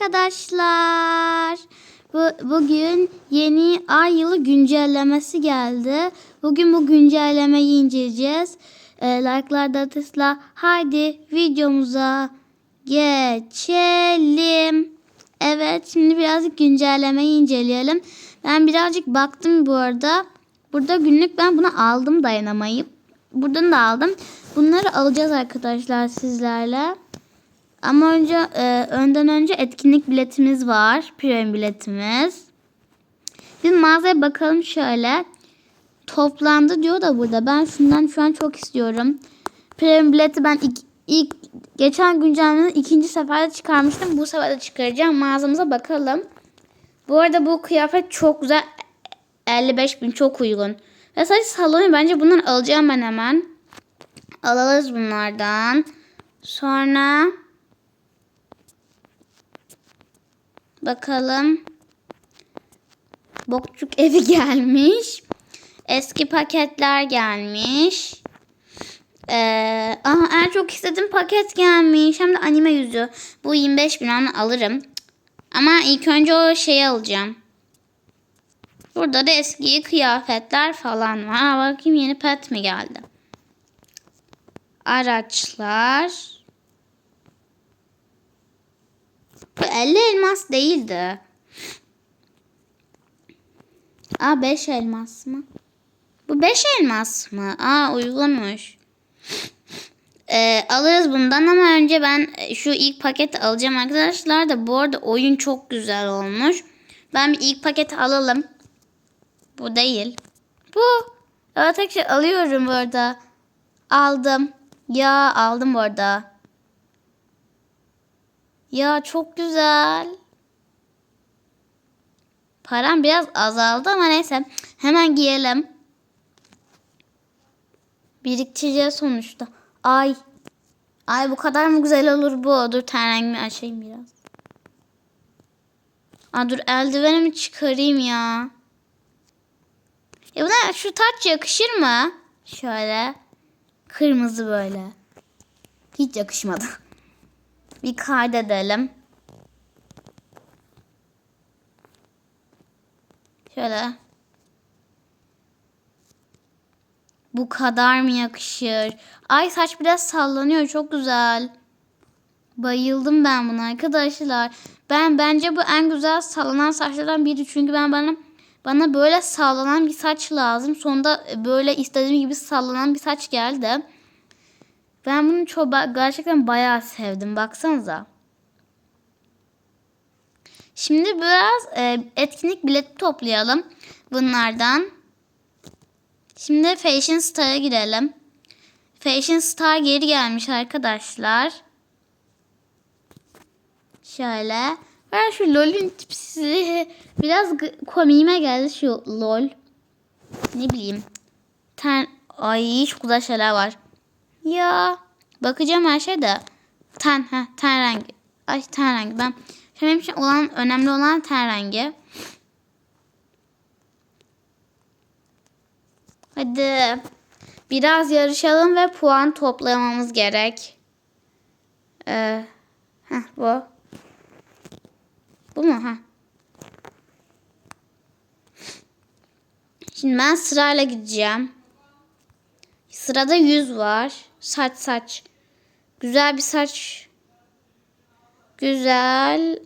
arkadaşlar. Bu, bugün yeni ay yılı güncellemesi geldi. Bugün bu güncellemeyi inceleyeceğiz. E, like'larda tıkla. Haydi videomuza geçelim. Evet şimdi birazcık güncellemeyi inceleyelim. Ben birazcık baktım bu arada. Burada günlük ben bunu aldım dayanamayıp. Buradan da aldım. Bunları alacağız arkadaşlar sizlerle. Ama önce e, önden önce etkinlik biletimiz var. Premium biletimiz. Bir mağazaya bakalım şöyle. Toplandı diyor da burada. Ben şundan şu an çok istiyorum. Premium bileti ben ilk, ilk geçen güncellemede ikinci seferde çıkarmıştım. Bu sefer de çıkaracağım. Mağazamıza bakalım. Bu arada bu kıyafet çok güzel. 55 bin çok uygun. Ve sadece salonu bence bundan alacağım ben hemen. Alalız bunlardan. Sonra bakalım. Bokçuk evi gelmiş. Eski paketler gelmiş. Ee, aha, en çok istediğim paket gelmiş. Hem de anime yüzü. Bu 25 bin onu alırım. Ama ilk önce o şeyi alacağım. Burada da eski kıyafetler falan var. Bakayım yeni pet mi geldi? Araçlar. Bu 50 elmas değildi. Aa 5 elmas mı? Bu 5 elmas mı? Aa uygunmuş. Ee, alırız bundan ama önce ben şu ilk paketi alacağım arkadaşlar da bu arada oyun çok güzel olmuş. Ben bir ilk paketi alalım. Bu değil. Bu. Evet tekrar alıyorum bu arada. Aldım. Ya aldım bu arada. Ya çok güzel. Param biraz azaldı ama neyse. Hemen giyelim. Biriktireceğiz sonuçta. Ay. Ay bu kadar mı güzel olur bu? Dur ten rengimi açayım biraz. Aa, dur eldivenimi çıkarayım ya. Ya buna şu taç yakışır mı? Şöyle. Kırmızı böyle. Hiç yakışmadı. Bir kaydedelim. Şöyle. Bu kadar mı yakışır? Ay saç biraz sallanıyor. Çok güzel. Bayıldım ben buna arkadaşlar. Ben bence bu en güzel sallanan saçlardan biri. Çünkü ben bana bana böyle sallanan bir saç lazım. Sonunda böyle istediğim gibi sallanan bir saç geldi. Ben bunu çok gerçekten bayağı sevdim. Baksanıza. Şimdi biraz e, etkinlik bileti toplayalım bunlardan. Şimdi Fashion Star'a gidelim. Fashion Star geri gelmiş arkadaşlar. Şöyle. Ben şu LOL'ün tipsi biraz komiğime geldi şu LOL. Ne bileyim. Ten ay çok güzel şeyler var. Ya bakacağım her şeyde. Ten ha ten rengi. Ay ten rengi. Ben benim için olan önemli olan ten rengi. Hadi. Biraz yarışalım ve puan toplamamız gerek. Ee, heh, bu. Bu mu? Ha. Şimdi ben sırayla gideceğim. Sırada yüz var. Saç saç. Güzel bir saç. Güzel.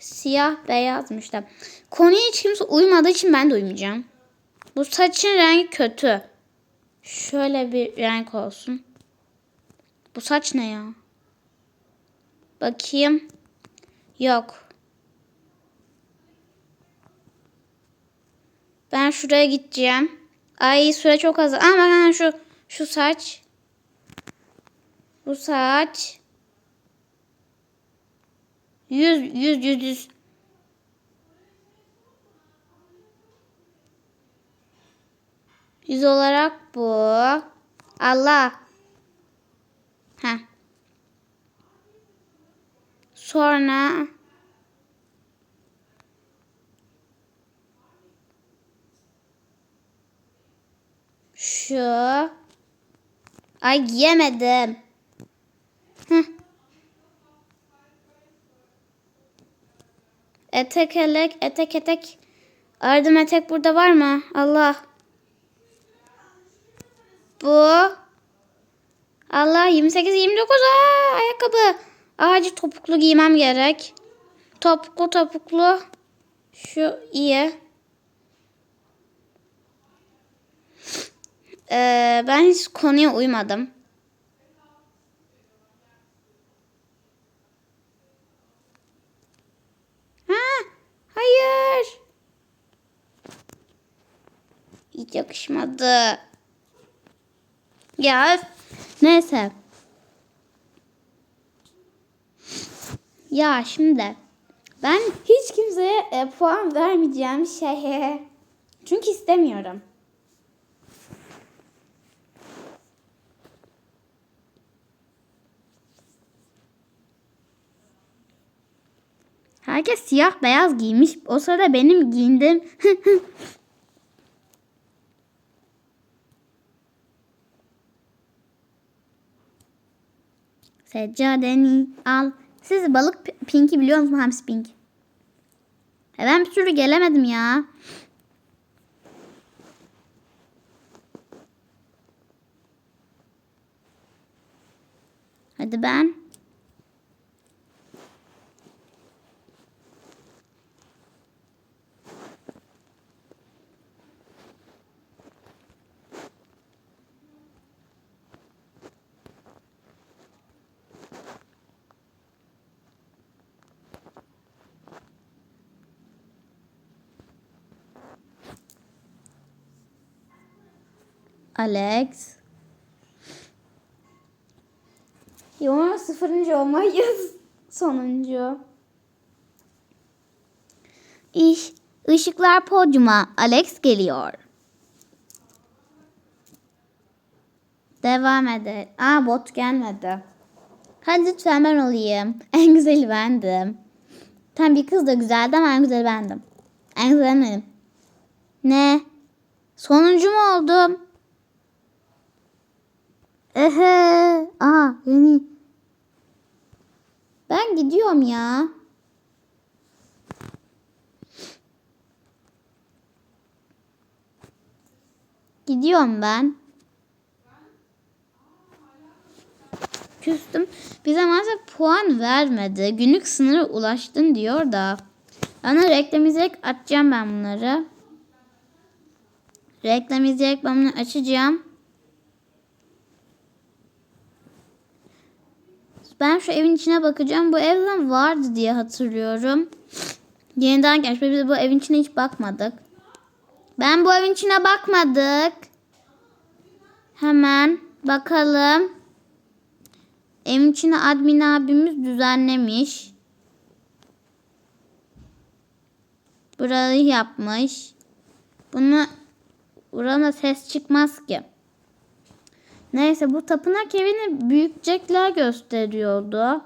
Siyah beyazmış da. Konuya hiç kimse uymadığı için ben de uymayacağım. Bu saçın rengi kötü. Şöyle bir renk olsun. Bu saç ne ya? Bakayım. Yok. Ben şuraya gideceğim. Ay süre çok az. Ama ben şu şu saç. Bu saç. Yüz yüz yüz yüz. Yüz olarak bu. Allah. Ha. Sonra Şu. Ay giyemedim. Heh. Etek elek, etek etek. Aradım etek burada var mı? Allah. Bu. Allah 28 29 aa, ayakkabı. Acil topuklu giymem gerek. Topuklu topuklu. Şu iyi. Ee, ben hiç konuya uymadım. Ha, hayır. Hiç yakışmadı. Ya neyse. Ya şimdi ben hiç kimseye e, puan vermeyeceğim şeye. Çünkü istemiyorum. Herkes siyah beyaz giymiş. O sırada benim giyindim. Seccadeni al. Siz balık pi- pinki biliyor musunuz hamsi pink? E ben bir türlü gelemedim ya. Hadi ben. Alex. Yo sıfırıncı olmayız. Sonuncu. İş. Işıklar podyuma. Alex geliyor. Devam edelim. Aa bot gelmedi. Hadi lütfen ben olayım. En güzeli bendim. Tam bir kız da güzeldi ama en güzeli bendim. En güzeli benim. Ne? Sonuncu mu oldum? Ehe. Aha yeni. Ben gidiyorum ya. Gidiyorum ben. Küstüm. Bize maalesef puan vermedi. Günlük sınırı ulaştın diyor da. Ana reklam izleyerek açacağım ben bunları. Reklam izleyerek ben bunu açacağım. Ben şu evin içine bakacağım. Bu evden vardı diye hatırlıyorum. Yeniden gelmiş. Biz bu evin içine hiç bakmadık. Ben bu evin içine bakmadık. Hemen bakalım. Evin içine admin abimiz düzenlemiş. Burayı yapmış. Bunu buranın ses çıkmaz ki. Neyse bu tapınak evini büyütecekler gösteriyordu.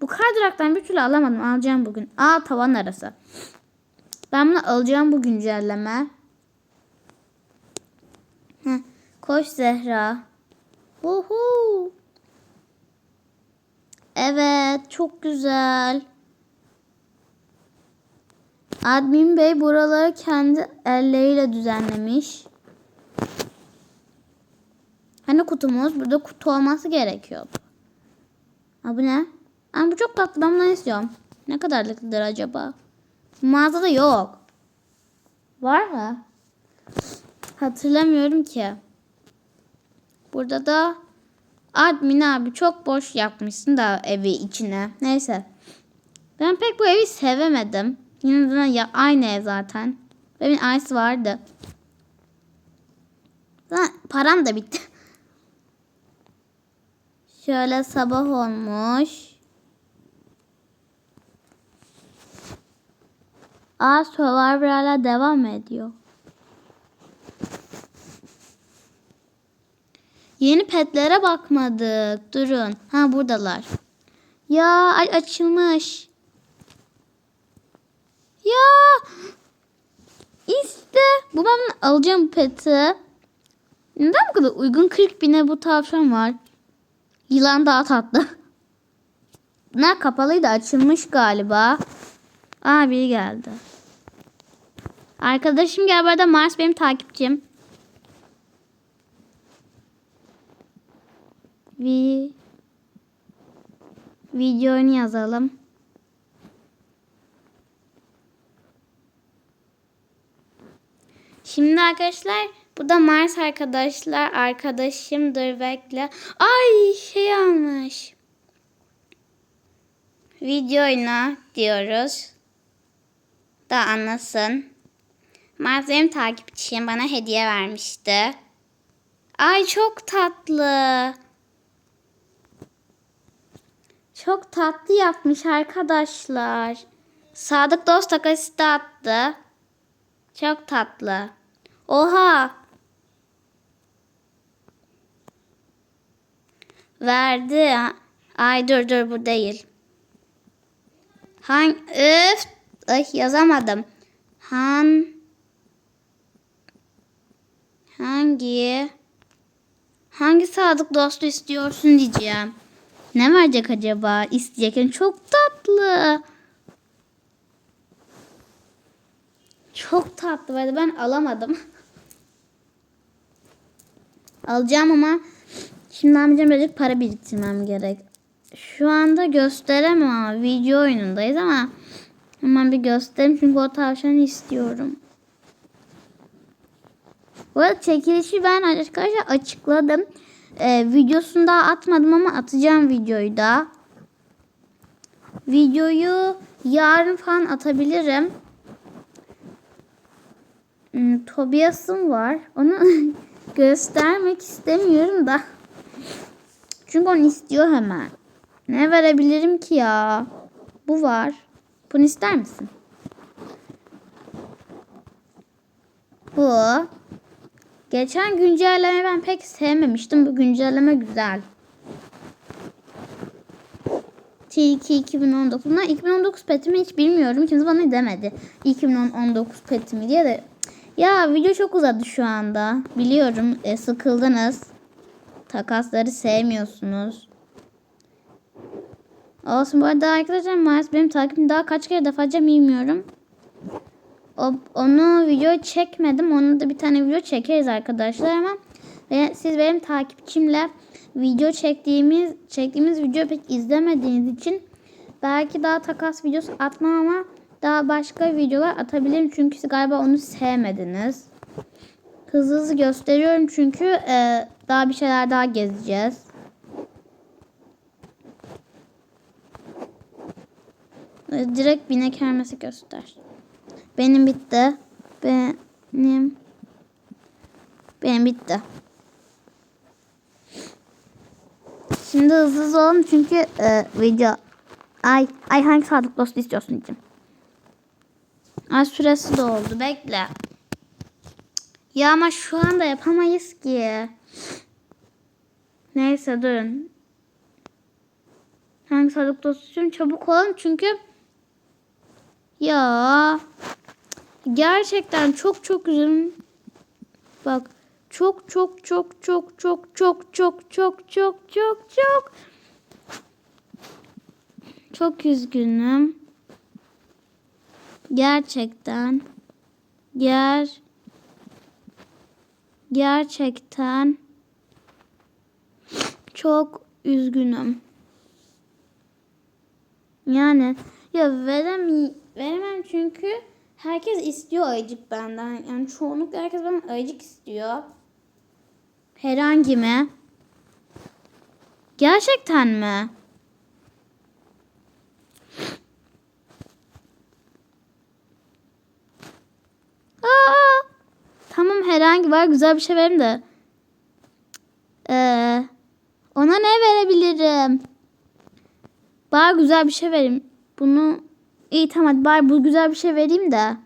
Bu kaydıraktan bir türlü alamadım. Alacağım bugün. Aa tavan arası. Ben bunu alacağım bu güncelleme. Heh, koş Zehra. Uhu. Evet çok güzel. Admin Bey buraları kendi elleriyle düzenlemiş. Hani kutumuz? Burada kutu olması gerekiyordu. Ha bu ne? Aa, bu çok tatlı. Ben bunu istiyorum. Ne kadarlıktır acaba? Mağazada yok. Var mı? Hatırlamıyorum ki. Burada da admin abi çok boş yapmışsın da evi içine. Neyse. Ben pek bu evi sevemedim. Yine ya aynı ev zaten. Evin aynısı vardı. Zaten param da bitti. Şöyle sabah olmuş. Aa Survivor hala devam ediyor. Yeni petlere bakmadık. Durun. Ha buradalar. Ya açılmış. Ya işte bu ben alacağım peti. Neden bu kadar uygun 40 bine bu tavşan var? Yılan daha tatlı. Bunlar kapalıydı açılmış galiba. Aa biri geldi. Arkadaşım gel bu arada Mars benim takipçim. Vi videonu yazalım. Şimdi arkadaşlar bu da Mars arkadaşlar. Arkadaşımdır bekle. Ay şey almış. Videoyna diyoruz. Da anlasın. Mars benim takipçim bana hediye vermişti. Ay çok tatlı. Çok tatlı yapmış arkadaşlar. Sadık dost takası da attı. Çok tatlı. Oha. Verdi. Ay dur dur bu değil. Han öf ay yazamadım. Han hangi hangi sadık dostu istiyorsun diyeceğim. Ne verecek acaba? İsteyecekken çok tatlı. Çok tatlı vardı. Ben alamadım. Alacağım ama şimdi amcam birazcık para biriktirmem gerek. Şu anda gösteremem ama video oyunundayız ama hemen bir göstereyim çünkü o tavşanı istiyorum. Bu arada çekilişi ben arkadaşlar açıkladım. Ee, videosunu daha atmadım ama atacağım videoyu da. Videoyu yarın falan atabilirim. Hmm, Tobias'ım var. Onu göstermek istemiyorum da. Çünkü onu istiyor hemen. Ne verebilirim ki ya? Bu var. Bunu ister misin? Bu. Geçen güncelleme ben pek sevmemiştim. Bu güncelleme güzel. T2 2019. Bunlar 2019 petimi hiç bilmiyorum. Kimse bana demedi. 2019 petimi diye de. Ya video çok uzadı şu anda. Biliyorum e, sıkıldınız. Takasları sevmiyorsunuz. Olsun bu arada arkadaşlar Mars benim takipim daha kaç kere defacağım bilmiyorum. O, onu video çekmedim. Onu da bir tane video çekeriz arkadaşlar ama ve siz benim takipçimle video çektiğimiz çektiğimiz video pek izlemediğiniz için belki daha takas videosu atmam ama daha başka videolar atabilirim çünkü siz galiba onu sevmediniz. Hızlı hızlı gösteriyorum çünkü e, daha bir şeyler daha gezeceğiz. E, direkt binek hermesi göster. Benim bitti. Benim benim bitti. Şimdi hızlı hızlı olalım çünkü e, video ay ay hangi sadık dostu istiyorsun diyeceğim. Ay süresi doldu. Bekle. Ya ama şu anda yapamayız ki. Neyse durun. Hangi sadık dostu istiyorum? Çabuk olun çünkü ya gerçekten çok çok üzüldüm. Bak çok çok çok çok çok çok çok çok çok çok çok çok üzgünüm. Gerçekten ger gerçekten çok üzgünüm. Yani ya verem veremem çünkü herkes istiyor ayıcık benden. Yani çoğunlukla herkes benden ayıcık istiyor. Herhangi mi? Gerçekten mi? Aa, tamam herhangi var güzel bir şey verim de. Ee, ona ne verebilirim? Bari güzel bir şey vereyim. Bunu iyi tamam hadi bari bu güzel bir şey vereyim de.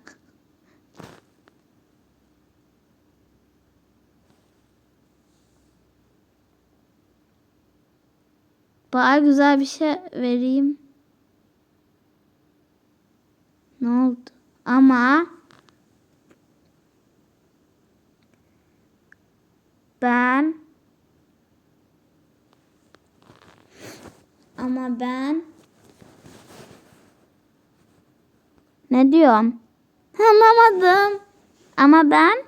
Bari güzel bir şey vereyim. Ne oldu? Ama ben ama ben Ne diyorum? Anlamadım. Ama ben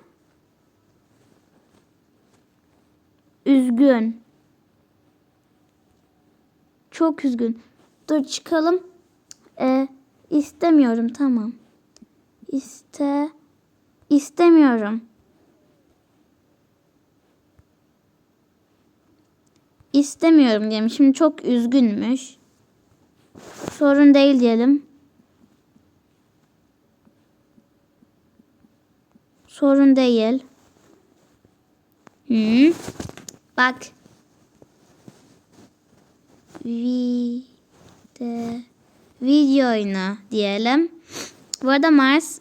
üzgün. Çok üzgün. Dur çıkalım. Ee, istemiyorum tamam. İste istemiyorum. İstemiyorum diyelim. Şimdi çok üzgünmüş. Sorun değil diyelim. Sorun değil. Hı. Bak. Vi de video oyunu diyelim. Bu arada Mars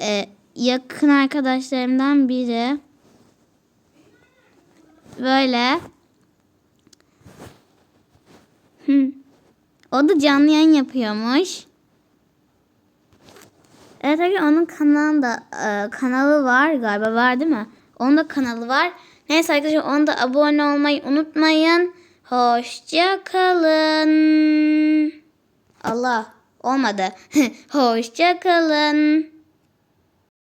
e, yakın arkadaşlarımdan biri. Böyle. Hı. O da canlı yayın yapıyormuş. Evet tabii onun kanalında e, kanalı var galiba var değil mi? Onun da kanalı var. Neyse arkadaşlar onu da abone olmayı unutmayın. Hoşça kalın. Allah olmadı. Hoşça kalın.